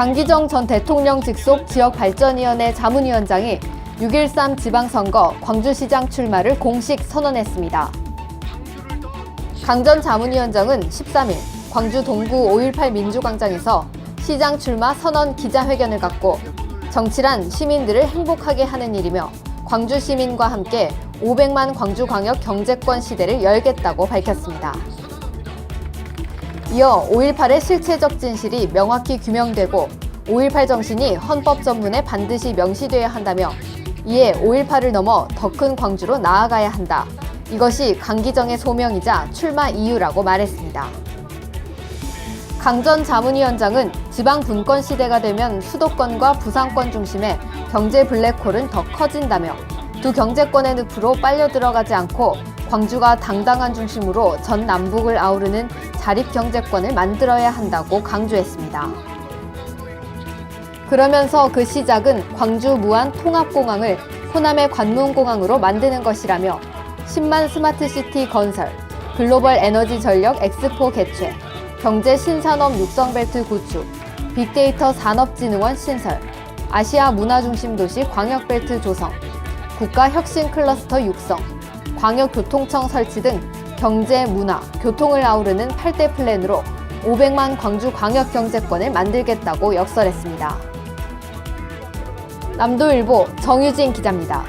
강기정 전 대통령 직속 지역발전위원회 자문위원장이 6.13 지방선거 광주시장 출마를 공식 선언했습니다. 강 전 자문위원장은 13일 광주 동구 5.18 민주광장에서 시장 출마 선언 기자회견을 갖고 정치란 시민들을 행복하게 하는 일이며 광주 시민과 함께 500만 광주광역 경제권 시대를 열겠다고 밝혔습니다. 이어 5.18의 실체적 진실이 명확히 규명되고 5.18 정신이 헌법 전문에 반드시 명시되어야 한다며 이에 5.18을 넘어 더 큰 광주로 나아가야 한다. 이것이 강기정의 소명이자 출마 이유라고 말했습니다. 강전 자문위원장은 지방 분권 시대가 되면 수도권과 부산권 중심의 경제 블랙홀은 더 커진다며 두 경제권의 늪으로 빨려 들어가지 않고 광주가 당당한 중심으로 전 남북을 아우르는 자립 경제권을 만들어야 한다고 강조했습니다. 그러면서 그 시작은 광주 무안 통합공항을 호남의 관문공항으로 만드는 것이라며 10만 스마트시티 건설, 글로벌 에너지 전력 엑스포 개최, 경제 신산업 육성벨트 구축, 빅데이터 산업진흥원 신설, 아시아 문화중심 도시 광역벨트 조성, 국가혁신 클러스터 육성, 광역교통청 설치 등 경제, 문화, 교통을 아우르는 8대 플랜으로 500만 광주 광역 경제권을 만들겠다고 역설했습니다. 남도일보 정유진 기자입니다.